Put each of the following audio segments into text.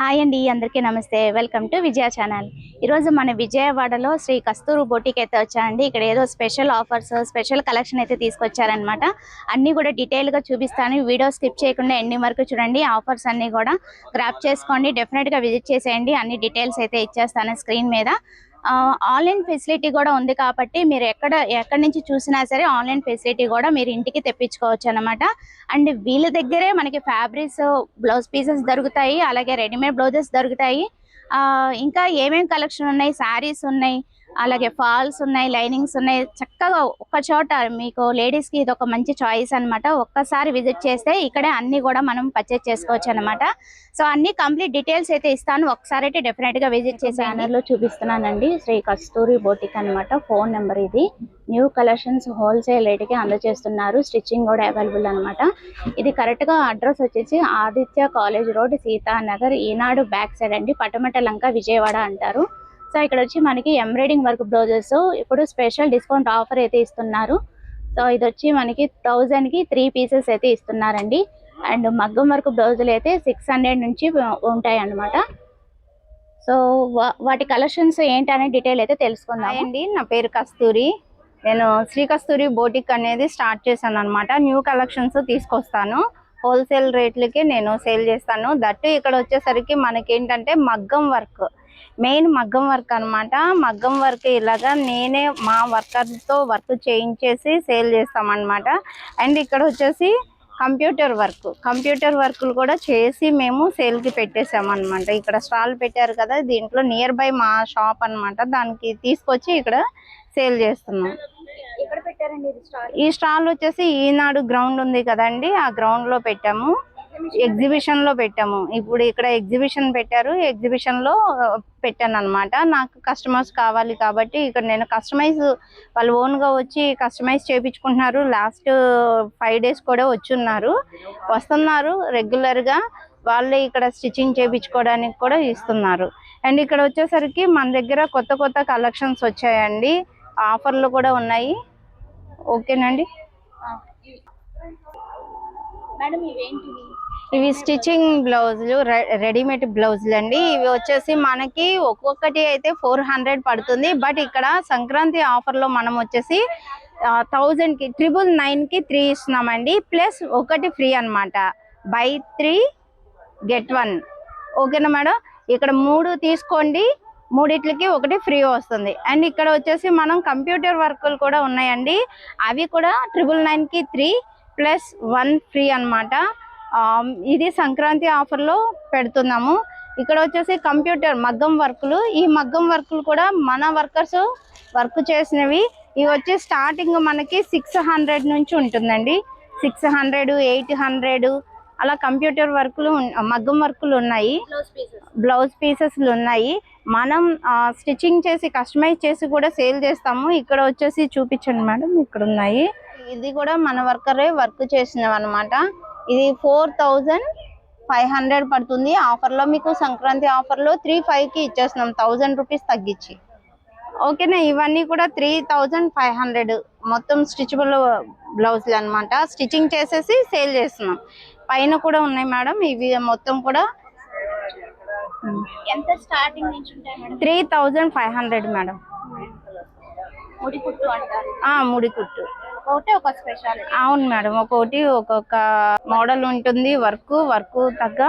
Hi అండి అందరికీ నమస్తే. వెల్కమ్ టు విజయ ఛానల్ ఈరోజు మన విజయవాడలో శ్రీ కస్తూరు బొటిక్ అయితే వచ్చానండి. ఇక్కడ ఏదో స్పెషల్ ఆఫర్స్ స్పెషల్ కలెక్షన్ అయితే తీసుకొచ్చారనమాట అన్నీ కూడా డీటెయిల్గా చూపిస్తాను. వీడియో స్కిప్ చేయకుండా ఎండింగ్ వరకు చూడండి ఆఫర్స్ అన్నీ కూడా గ్రాప్ చేసుకోండి. డెఫినెట్గా విజిట్ చేసేయండి. అన్ని డీటెయిల్స్ అయితే ఇచ్చేస్తాను స్క్రీన్ మీద. ఆన్లైన్ ఫెసిలిటీ కూడా ఉంది కాబట్టి మీరు ఎక్కడ ఎక్కడి నుంచి చూసినా సరే ఆన్లైన్ ఫెసిలిటీ కూడా మీరు ఇంటికి తెప్పించుకోవచ్చు అనమాట అండ్ వీళ్ళ దగ్గరే మనకి ఫ్యాబ్రిక్స్ బ్లౌజ్ పీసెస్ దొరుకుతాయి అలాగే రెడీమేడ్ బ్లౌజెస్ దొరుకుతాయి. ఆ, ఇంకా ఏమేమి కలెక్షన్ ఉన్నాయి శారీస్ ఉన్నాయి అలాగే ఫాల్స్ ఉన్నాయి లైనింగ్స్ ఉన్నాయి. చక్కగా ఒక్క చోట మీకు లేడీస్కి ఇది ఒక మంచి చాయిస్ అన్నమాట. ఒక్కసారి విజిట్ చేస్తే ఇక్కడే అన్ని కూడా మనం పర్చేస్ చేసుకోవచ్చు అనమాట సో అన్ని కంప్లీట్ డీటెయిల్స్ అయితే ఇస్తాను. ఒకసారి అయితే డెఫినెట్గా విజిట్ చేసే బ్యానర్లో చూపిస్తున్నానండి. శ్రీ కస్తూరి బోటిక్ అన్నమాట. ఫోన్ నెంబర్ ఇది. న్యూ కలెక్షన్స్ హోల్సేల్ రేట్కి అందజేస్తున్నారు. స్టిచ్చింగ్ కూడా అవైలబుల్ అన్నమాట. ఇది కరెక్ట్గా అడ్రస్ వచ్చేసి Aditya college road Sitanagar Eenadu back side అండి. పటమట లంక విజయవాడ అంటారు. సో ఇక్కడ వచ్చి మనకి ఎంబ్రాయిడింగ్ వర్క్ బ్లౌజెస్ ఇప్పుడు స్పెషల్ డిస్కౌంట్ ఆఫర్ అయితే ఇస్తున్నారు. సో ఇది వచ్చి మనకి థౌజండ్కి త్రీ పీసెస్ అయితే ఇస్తున్నారండి. అండ్ మగ్గం వర్క్ బ్లౌజులు అయితే సిక్స్ హండ్రెడ్ నుంచి ఉంటాయి అన్నమాట సో వా- వాటి కలెక్షన్స్ ఏంటి అనే డీటెయిల్ అయితే తెలుసుకుందాం అండి నా పేరు కస్తూరి. నేను శ్రీ కస్తూరి బోటిక్ అనేది స్టార్ట్ చేశాను అనమాట న్యూ కలెక్షన్స్ తీసుకొస్తాను హోల్సేల్ రేట్లకి నేను సేల్ చేస్తాను. దట్ ఇక్కడ వచ్చేసరికి మనకి ఏంటంటే మగ్గం వర్క్ మెయిన్ మగ్గం వర్క్ అన్నమాట. మగ్గం వర్క్ ఇలాగా నేనే మా వర్కర్తో వర్క్ చేయించేసి సేల్ చేస్తామన్నమాట. అండ్ ఇక్కడ వచ్చేసి కంప్యూటర్ వర్క్. కంప్యూటర్ వర్క్లు కూడా చేసి మేము సేల్కి పెట్టేసామన్నమాట. ఇక్కడ స్టాల్ పెట్టారు కదా దీంట్లో నియర్ బై మా షాప్ అన్నమాట. దానికి తీసుకొచ్చి ఇక్కడ సేల్ చేస్తున్నాం. ఈ స్టాల్ వచ్చేసి ఈనాడు గ్రౌండ్ ఉంది కదండి ఆ గ్రౌండ్లో పెట్టాము. ఎగ్జిబిషన్లో పెట్టాము. ఇప్పుడు ఇక్కడ ఎగ్జిబిషన్ పెట్టారు. ఎగ్జిబిషన్లో పెట్టాను అనమాట నాకు కస్టమర్స్ కావాలి కాబట్టి ఇక్కడ నేను కస్టమైజ్ వాళ్ళు ఓన్గా వచ్చి కస్టమైజ్ చేయించుకుంటున్నారు లాస్ట్ ఫైవ్ డేస్ కూడా వచ్చున్నారు. వస్తున్నారు రెగ్యులర్గా. వాళ్ళే ఇక్కడ స్టిచ్చింగ్ చేయించుకోవడానికి కూడా ఇస్తున్నారు. అండ్ ఇక్కడ వచ్చేసరికి మన దగ్గర కొత్త కొత్త కలెక్షన్స్ వచ్చాయండి. ఆఫర్లు కూడా ఉన్నాయి. ఓకేనండి మేడం ఇవేంటివి? ఇవి స్టిచ్చింగ్ బ్లౌజులు రె- రెడీమేడ్ బ్లౌజులు అండి. ఇవి వచ్చేసి మనకి ఒక్కొక్కటి అయితే ఫోర్ హండ్రెడ్ పడుతుంది. బట్ ఇక్కడ సంక్రాంతి ఆఫర్లో మనం వచ్చేసి థౌజండ్కి ట్రిపుల్ నైన్కి త్రీ ఇస్తున్నామండి. ప్లస్ ఒకటి ఫ్రీ అనమాట బై త్రీ గెట్ వన్. ఓకేనా మేడం? ఇక్కడ మూడు తీసుకోండి. మూడిట్లకి ఒకటి ఫ్రీ వస్తుంది. అండ్ ఇక్కడ వచ్చేసి మనం కంప్యూటర్ వర్కులు కూడా ఉన్నాయండి. అవి కూడా ట్రిపుల్ నైన్కి త్రీ ప్లస్ వన్ ఫ్రీ అన్నమాట. ఇది సంక్రాంతి ఆఫర్లో పెడుతున్నాము. ఇక్కడ వచ్చేసి కంప్యూటర్ మగ్గం వర్కులు. ఈ మగ్గం వర్కులు కూడా మన వర్కర్స్ వర్క్ చేసినవి. ఇవి వచ్చి స్టార్టింగ్ మనకి సిక్స్ హండ్రెడ్ నుంచి ఉంటుందండి. సిక్స్ హండ్రెడ్ ఎయిట్ హండ్రెడ్ అలా కంప్యూటర్ వర్కులు మగ్గం వర్కులు ఉన్నాయి. బ్లౌజ్ పీసెస్ బ్లౌజ్ పీసెస్లు ఉన్నాయి. మనం స్టిచ్చింగ్ చేసి కస్టమైజ్ చేసి కూడా సేల్ చేస్తాము. ఇక్కడ వచ్చేసి చూపించండి మేడం. ఇక్కడ ఉన్నాయి ఇది కూడా మన వర్కరే వర్క్ చేసినవి అనమాట ఇది ఫోర్ థౌజండ్ ఫైవ్ హండ్రెడ్ పడుతుంది. ఆఫర్లో మీకు సంక్రాంతి ఆఫర్లో త్రీ కి ఇచ్చేస్తున్నాం. థౌజండ్ రూపీస్ తగ్గించి. ఓకేనా? ఇవన్నీ కూడా త్రీ థౌజండ్ ఫైవ్ హండ్రెడ్ మొత్తం స్టిచబుల్ బ్లౌజులు అన్నమాట. స్టిచ్చింగ్ చేసేసి సేల్ చేస్తున్నాం. పైన కూడా ఉన్నాయి మేడం. ఇవి మొత్తం కూడా ఎంత స్టార్టింగ్ నుంచి ఉంటాయి madam? Three thousand five hundred madam. ముడి కుట్టు ముడి కుట్టు. ఒకటి ఒక స్పెషాలిటీ అవును మేడం ఒక్కొక్కటి ఒక్కొక్క మోడల్ ఉంటుంది వర్క్ వర్క్ తగ్గ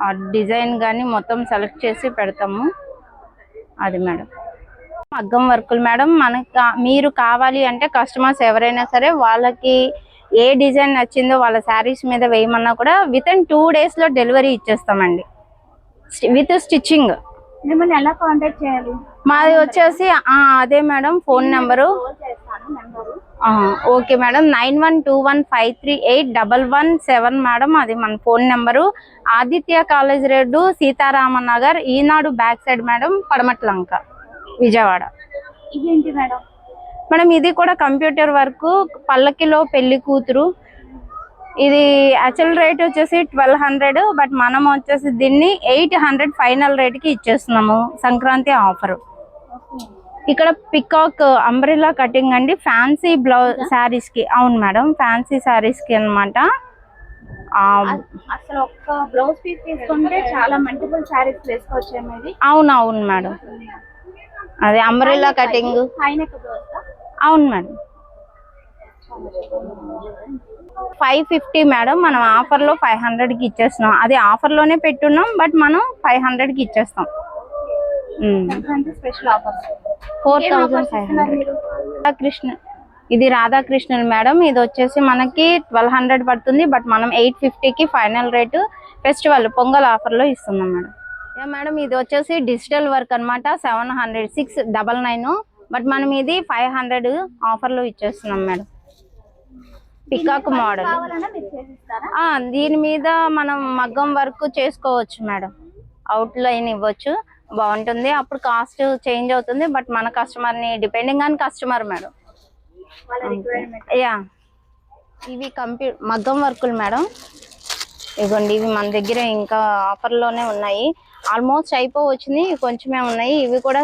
ఆ డిజైన్ కానీ మొత్తం సెలెక్ట్ చేసి పెడతాము. అది మేడం. మగ్గం వర్కులు మేడం మనకు మీరు కావాలి అంటే కస్టమర్స్ ఎవరైనా సరే వాళ్ళకి ఏ డిజైన్ నచ్చిందో వాళ్ళ శారీస్ మీద వేయమన్నా కూడా విత్ ఇన్ టూ డేస్లో డెలివరీ ఇచ్చేస్తామండి. విత్ స్టిచ్చింగ్ మిమ్మల్ని ఎలా కాంటాక్ట్ చేయాలి? మాది వచ్చేసి అదే మేడం ఫోన్ నెంబరు కాల్ చేస్తాను నెంబరు ఆ, okay madam. Nine one two one five three eight double one seven madam అది మన phone number. Aditya college road Sitarama Nagar Eenadu back side madam Padamatlanka Vijayawada. ఇదేంటి madam? Madam ఇది కూడా computer work పల్లకిలో పెళ్ళి కూతురు. ఇది యాక్చువల్ రేట్ వచ్చేసి ట్వెల్వ్ హండ్రెడ్ బట్ మనం వచ్చేసి దీన్ని ఎయిట్ హండ్రెడ్ ఫైనల్ రేట్కి ఇచ్చేస్తున్నాము సంక్రాంతి ఆఫర్. ఇక్కడ పికాక్ అంబ్రిల్లా కటింగ్ అండి. ఫ్యాన్సీ బ్లౌజ్ శారీస్కి. అవును మేడం ఫ్యాన్సీ శారీస్కి అన్నమాట. ఆ, అసలు ఒక్క బ్లౌజ్ పీస్ తీసుకుంటే చాలా మల్టిపుల్ శారీస్ వేసుకోవచ్చు అవును అవును మేడం. అదే అంబ్రెల్లా కటింగ్ అవును మేడం. ఫైవ్ ఫిఫ్టీ మేడం మనం ఆఫర్లో ఫైవ్ హండ్రెడ్కి ఇచ్చేస్తున్నాం. అది ఆఫర్లోనే పెట్టున్నాం బట్ మనం ఫైవ్ హండ్రెడ్కి ఇచ్చేస్తాం. Special offers four thousand five hundred Radhakrishna. ఇది రాధాకృష్ణులు మేడం. ఇది వచ్చేసి మనకి ట్వెల్వ్ హండ్రెడ్ పడుతుంది. బట్ మనం ఎయిట్ ఫిఫ్టీకి ఫైనల్ రేటు ఫెస్టివల్ పొంగల్ ఆఫర్లో ఇస్తున్నాం మేడం. యా మేడం ఇది వచ్చేసి డిజిటల్ వర్క్ అన్నమాట. Seven hundred six double nine but మనం ఇది ఫైవ్ హండ్రెడ్ ఆఫర్లో ఇచ్చేస్తున్నాం మేడం. పికాక్ మోడల్ దీని మీద మనం మగ్గం వర్క్ చేసుకోవచ్చు మేడం. అవుట్ లైన్ ఇవ్వచ్చు. బాగుంటుంది. అప్పుడు కాస్ట్ చేంజ్ అవుతుంది. బట్ మన కస్టమర్ని depending on customer madam. Yeah ఇవి కంప్యూ మగ్గం వర్కులు మేడం. ఇదిగోండి ఇవి మన దగ్గర ఇంకా ఆఫర్లోనే ఉన్నాయి. ఆల్మోస్ట్ అయిపో వచ్చింది కొంచెమే ఉన్నాయి. ఇవి కూడా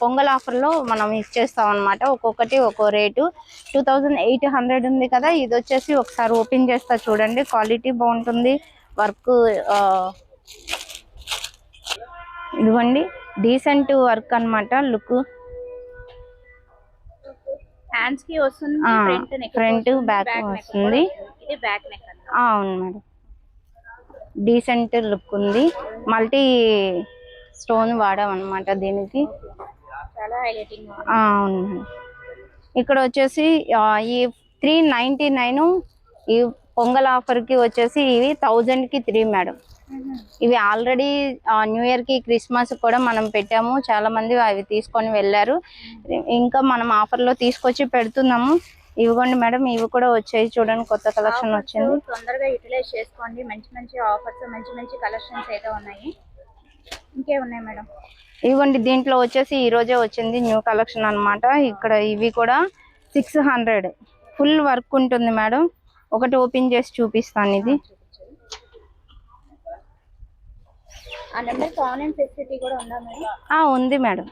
పొంగల్ ఆఫర్లో మనం ఇచ్చేస్తాం అనమాట ఒక్కొక్కటి ఒక్కో రేటు. టూ ఎయిట్ హండ్రెడ్ ఉంది కదా. ఇది వచ్చేసి ఒకసారి ఓపెన్ చేస్తా చూడండి. క్వాలిటీ బాగుంటుంది. వర్క్ ఇదిగోండి డీసెంట్ వర్క్ అన్నమాట లుక్ హ్యాండ్స్కి వస్తుంది ఫ్రంట్ వస్తుంది. బ్యాక్ అన్నమాట. అవును మేడం డీసెంట్ లుక్ ఉంది. మల్టీ స్టోన్ వాడాం అనమాట దీనికి అవును ఇక్కడ వచ్చేసి ఈ త్రీ నైంటీ నైన్ ఈ పొంగల్ ఆఫర్కి వచ్చేసి ఇవి థౌజండ్కి త్రీ మేడం ఇవి ఆల్రెడీ న్యూ ఇయర్కి క్రిస్మస్ కూడా మనం పెట్టాము. చాలా మంది అవి తీసుకొని వెళ్ళారు. ఇంకా మనం ఆఫర్లో తీసుకొచ్చి పెడుతున్నాము. ఇవిగోండి మేడం ఇవి కూడా వచ్చాయి చూడండి కొత్త కలెక్షన్ వచ్చింది. తొందరగా యూటిలైజ్ చేసుకోండి. మంచి మంచి ఆఫర్స్ మంచి మంచి కలెక్షన్స్ అయితే ఉన్నాయి. ఇంకే ఉన్నాయి మేడం. ఇవ్వండి దీంట్లో వచ్చేసి ఈ రోజే వచ్చింది న్యూ కలెక్షన్ అన్నమాట. ఇక్కడ ఇవి కూడా సిక్స్ హండ్రెడ్ ఫుల్ వర్క్ ఉంటుంది మేడం. ఒకటి ఓపెన్ చేసి చూపిస్తాను ఇది ఆ నెంబర్కి ఆన్లైన్ ఫెసిలిటీ కూడా ఉందా మేడం ఆ ఉంది మేడం.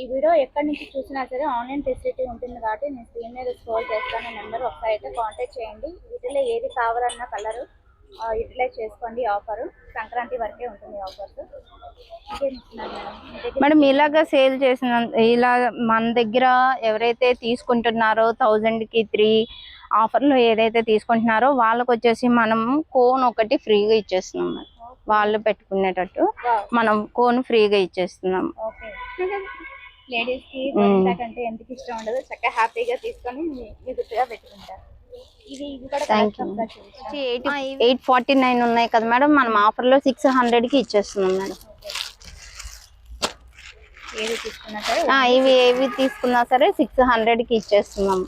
ఈ వీడియో ఎక్కడి నుంచి చూసినా సరే ఆన్లైన్ ఫెసిలిటీ ఉంటుంది కాబట్టి నేను స్క్రీన్ మీద స్క్రోల్ చేస్తాను. నెంబర్ ఒకసారి అయితే కాంటాక్ట్ చేయండి. వీటిలో ఏది కావాలన్న కలర్ యూటిలైజ్ చేసుకోండి ఆఫర్. సంక్రాంతి వరకే ఉంటుంది ఆఫర్స్. మేడం? ఇలాగా సేల్ చేసిన ఇలా మన దగ్గర ఎవరైతే తీసుకుంటున్నారో థౌజండ్కి త్రీ ఆఫర్లో ఏదైతే తీసుకుంటున్నారో వాళ్ళకి వచ్చేసి మనం కోన్ ఒకటి ఫ్రీగా ఇచ్చేస్తున్నాం మేడం. వాళ్ళు పెట్టుకునేటట్టు. మనం కోన్ ఫ్రీగా ఇచ్చేస్తున్నాం. ఓకే లేడీస్కి అంటే ఎందుకు ఇష్టం ఉండదు? చక్కగా హ్యాపీగా తీసుకొని గుర్తుగా పెట్టుకుంటారు. ఎయిట్ ఫార్టీ నైన్ ఉన్నాయి కదా మేడం. మనం ఆఫర్లో సిక్స్ హండ్రెడ్కి ఇచ్చేస్తున్నాం మేడం. ఇవి ఏవి తీసుకున్నా సరే సిక్స్ హండ్రెడ్కి ఇచ్చేస్తున్నాం.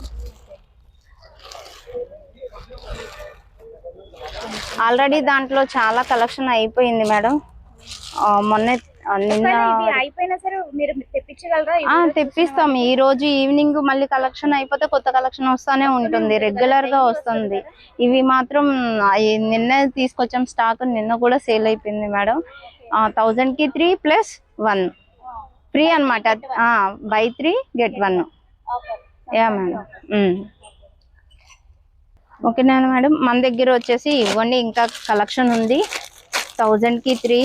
ఆల్రెడీ దాంట్లో చాలా కలెక్షన్ అయిపోయింది మేడం. మొన్న నిన్న అయిపోయినా సరే మీరు తెప్పించగలరా? తెప్పిస్తాం. ఈ రోజు ఈవినింగ్ మళ్ళీ కలెక్షన్ అయిపోతే కొత్త కలెక్షన్ వస్తానే ఉంటుంది. రెగ్యులర్గా వస్తుంది. ఇవి మాత్రం నిన్న తీసుకొచ్చాం స్టాక్ నిన్న కూడా సేల్ అయిపోయింది మేడం. థౌజండ్కి త్రీ ప్లస్ వన్. ఫ్రీ అనమాట buy three get one yeah madam. ఓకేనా మేడం మన దగ్గర వచ్చేసి ఇవ్వండి ఇంకా కలెక్షన్ ఉంది. థౌజండ్కి త్రీ.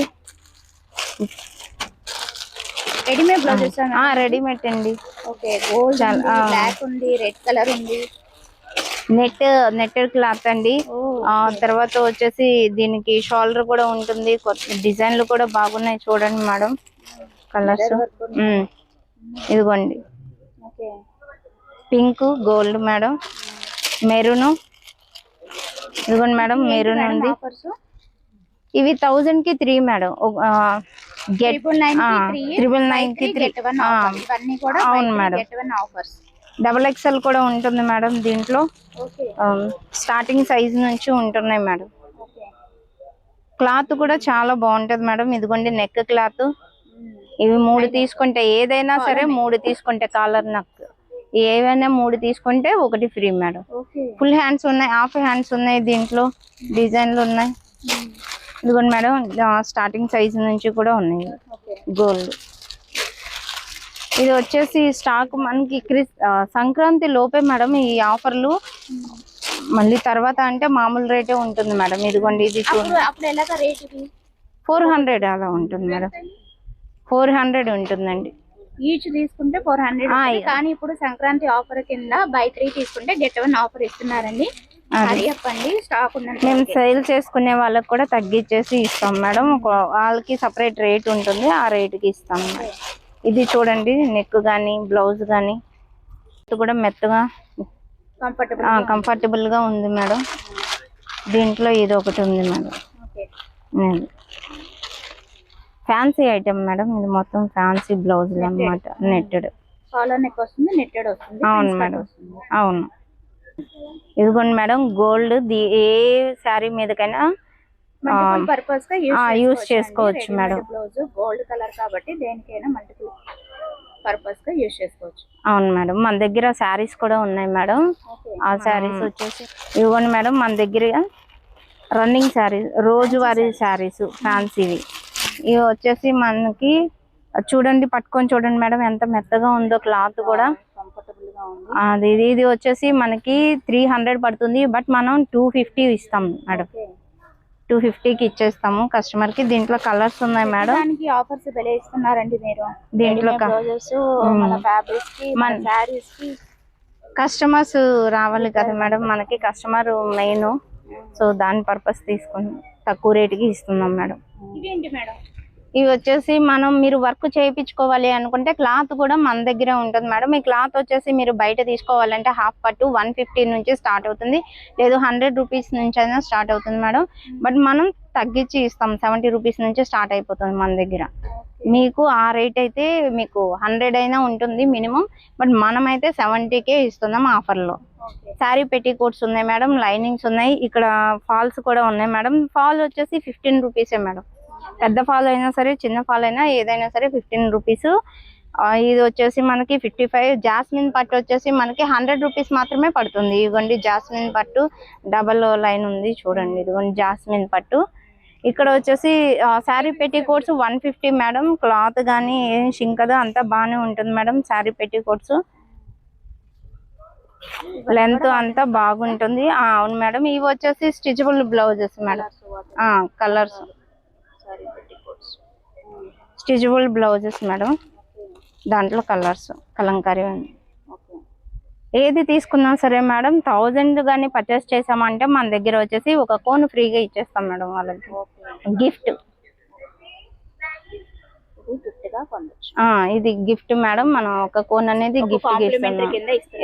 రెడీమేడ్ బ్లౌజెస్ రెడీమేడ్ అండి. Okay gold. బ్లాక్ ఉంది రెడ్ కలర్ ఉంది. నెట్ నెట్టెడ్ క్లాత్ అండి. తర్వాత వచ్చేసి దీనికి షోల్డర్ కూడా ఉంటుంది. కొత్త డిజైన్లు కూడా బాగున్నాయి చూడండి మేడం. కలర్స్. ఇదిగోండి. Pink gold madam. మెరూన్ ఇదిగోండి మేడం మెరూన్ ఉంది ఆఫర్స్ ఇవి థౌజండ్కి త్రీ మేడం. ట్రిపుల్ నైన్కి త్రీ అవును మేడం. డబల్ ఎక్స్ఎల్ కూడా ఉంటుంది మేడం దీంట్లో. స్టార్టింగ్ సైజ్ నుంచి ఉంటున్నాయి మేడం. క్లాత్ కూడా చాలా బాగుంటది మేడం. ఇదిగోండి నెక్ క్లాత్ ఇవి మూడు తీసుకుంటే ఏదైనా సరే మూడు తీసుకుంటే కాలర్ నక్ ఏవైనా మూడు తీసుకుంటే ఒకటి ఫ్రీ మేడం. ఫుల్ హ్యాండ్స్ ఉన్నాయి హాఫ్ హ్యాండ్స్ ఉన్నాయి దీంట్లో డిజైన్లు ఉన్నాయి. ఇదిగోండి మేడం స్టార్టింగ్ సైజ్ నుంచి కూడా ఉన్నాయి. గోల్డ్. ఇది వచ్చేసి స్టాక్ మనకి క్రిస్ సంక్రాంతి లోపే మేడం ఈ ఆఫర్లు. మళ్ళీ తర్వాత అంటే మామూలు రేటే ఉంటుంది మేడం. ఇదిగోండి ఇది ఫోర్ హండ్రెడ్ అలా ఉంటుంది మేడం. ఫోర్ హండ్రెడ్ ఉంటుందండి. ఈచ్ తీసుకుంటే ఫోర్ హండ్రెడ్ కానీ ఇప్పుడు సంక్రాంతి ఆఫర్ కింద బై త్రీ తీసుకుంటే గెట్ వన్ ఆఫర్ ఇస్తున్నారండి. చెప్పండి స్టాక్ మేము సేల్ చేసుకునే వాళ్ళకి కూడా తగ్గించేసి ఇస్తాం మేడం. వాళ్ళకి సపరేట్ రేట్ ఉంటుంది ఆ రేటుకి ఇస్తాం. ఇది చూడండి నెక్ కానీ బ్లౌజ్ కానీ కూడా మెత్తగా కంఫర్టబుల్ కంఫర్టబుల్గా ఉంది. మేడం. దీంట్లో ఇది ఒకటి ఉంది madam. Okay fancy item madam. ఇది మొత్తం ఫ్యాన్సీ బ్లౌజ్ అన్నమాట. నెట్టెడ్ కాలర్ నెక్ వస్తుంది నెట్టెడ్ వస్తుంది అవును మేడం. అవును. ఇదిగోండి మేడం గోల్డ్ ది ఏ శారీ మీదకైనా పర్పస్గా use చేసుకోవచ్చు మేడం. బ్లౌజ్ గోల్డ్ కలర్ కాబట్టి దేనికైనా మల్టిపుల్ పర్పస్గా యూజ్ చేసుకోవచ్చు. అవును మేడం. మన దగ్గర శారీస్ కూడా ఉన్నాయి మేడం. ఆ శారీస్ వచ్చేసి ఇవ్వండి మేడం మన దగ్గర రన్నింగ్ శారీస్ రోజువారీ శారీస్. ఫ్యాన్సీవి ఇవి వచ్చేసి మనకి చూడండి పట్టుకొని చూడండి మేడం ఎంత మెత్తగా ఉందో క్లాత్ కూడా. అది ఇది ఇది వచ్చేసి మనకి త్రీ హండ్రెడ్ పడుతుంది బట్ మనం టూ ఫిఫ్టీ ఇస్తాం మేడం. టూ ఫిఫ్టీకి ఇచ్చేస్తాము కస్టమర్కి. దీంట్లో కలర్స్ ఉన్నాయి మేడం. దానికి ఆఫర్స్ భలే ఇస్తున్నారండి మీరు. దీంట్లో కస్టమర్స్ రావాలి కదా మేడం మనకి కస్టమర్ మెయిన్ సో దాని పర్పస్ తీసుకుని తక్కువ రేటుకి ఇస్తున్నాం మేడం. ఇవి వచ్చేసి మనం మీరు వర్క్ చేయించుకోవాలి అనుకుంటే క్లాత్ కూడా మన దగ్గర ఉంటుంది మేడం. ఈ క్లాత్ వచ్చేసి మీరు బయట తీసుకోవాలంటే హాఫ్ పట్టు వన్ ఫిఫ్టీ నుంచి స్టార్ట్ అవుతుంది. లేదు హండ్రెడ్ రూపీస్ నుంచి అయినా స్టార్ట్ అవుతుంది మేడం. బట్ మనం తగ్గించి ఇస్తాం. సెవెంటీ రూపీస్ నుంచి స్టార్ట్ అయిపోతుంది మన దగ్గర. మీకు ఆ రేట్ అయితే మీకు హండ్రెడ్ అయినా ఉంటుంది మినిమం. బట్ మనం అయితే సెవెంటీకే ఇస్తున్నాం ఆఫర్లో. శారీ పెట్టి కోట్స్ ఉన్నాయి మేడం లైనింగ్స్ ఉన్నాయి. ఇక్కడ ఫాల్స్ కూడా ఉన్నాయి మేడం ఫాల్ వచ్చేసి ఫిఫ్టీన్ రూపీసే మేడం పెద్ద ఫాల్ అయినా సరే చిన్న ఫాల్ అయినా ఏదైనా సరే ఫిఫ్టీన్ రూపీస్ ఇది వచ్చేసి మనకి ఫిఫ్టీ ఫైవ్ జాస్మిన్ పట్టు వచ్చేసి మనకి హండ్రెడ్ రూపీస్ మాత్రమే పడుతుంది. ఇదిగోండి జాస్మిన్ పట్టు. డబల్ లైన్ ఉంది చూడండి. ఇదిగోండి జాస్మిన్ పట్టు. ఇక్కడ వచ్చేసి sari petticoats one fifty madam cloth కానీ ఏం షింకదు అంతా బాగానే ఉంటుంది మేడం శారీ పెట్టి కోట్స్ లెంత్ అంతా బాగుంటుంది. ఆ, అవును మేడం. ఇవి వచ్చేసి stitchable blouses madam. Colours. Stitchable blouses madam. దాంట్లో కలర్స్ కలంకారీ ఏది తీసుకున్నా సరే మేడం థౌజండ్ కానీ పర్చేస్ చేసామంటే మన దగ్గర వచ్చేసి ఒక కోన్ ఫ్రీగా ఇచ్చేస్తాం మేడం వాళ్ళకి. గిఫ్ట్. గిఫ్ట్గా పొందొచ్చు. ఇది గిఫ్ట్ మేడం. మనం ఒక కోన్ అనేది గిఫ్ట్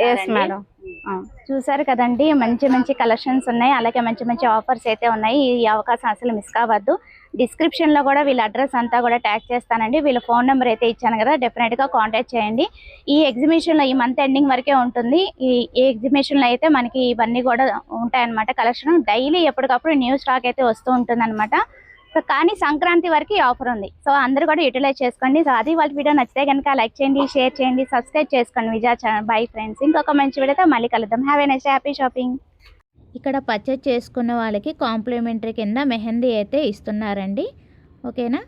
ఎస్ మేడం. చూసారు కదండి మంచి మంచి కలెక్షన్స్ ఉన్నాయి. అలాగే మంచి మంచి ఆఫర్స్ అయితే ఉన్నాయి. ఈ అవకాశం అసలు మిస్ కావద్దు. డిస్క్రిప్షన్లో కూడా వీళ్ళ అడ్రస్ అంతా కూడా ట్యాగ్ చేస్తానండి. వీళ్ళ ఫోన్ నెంబర్ అయితే ఇచ్చాను కదా డెఫినెట్గా కాంటాక్ట్ చేయండి. ఈ ఎగ్జిబిషన్లో ఈ మంత్ ఎండింగ్ వరకే ఉంటుంది. ఈ ఈ ఎగ్జిబిషన్లో అయితే మనకి ఇవన్నీ కూడా ఉంటాయన్నమాట. కలెక్షన్ డైలీ ఎప్పటికప్పుడు న్యూ స్టాక్ అయితే వస్తూ ఉంటుంది సో కానీ సంక్రాంతి వరకు ఈ ఆఫర్ ఉంది. సో అందరూ కూడా యూటిలైజ్ చేసుకోండి. సో అది వాళ్ళ వీడియో నచ్చితే కనుక లైక్ చేయండి షేర్ చేయండి సబ్స్క్రైబ్ చేసుకోండి. విజయ ఛానల్. Bye friends. ఇంకొక మంచి వీడియోతో మళ్ళీ కలుద్దాం. హ్యావ్ ఎన్ హ్యాపీ షాపింగ్ ఇక్కడ పర్చేజ్ చేసుకున్న వాళ్ళకి కాంప్లిమెంటరీ కింద మెహందీ అయితే ఇస్తున్నారండి. ఓకేనా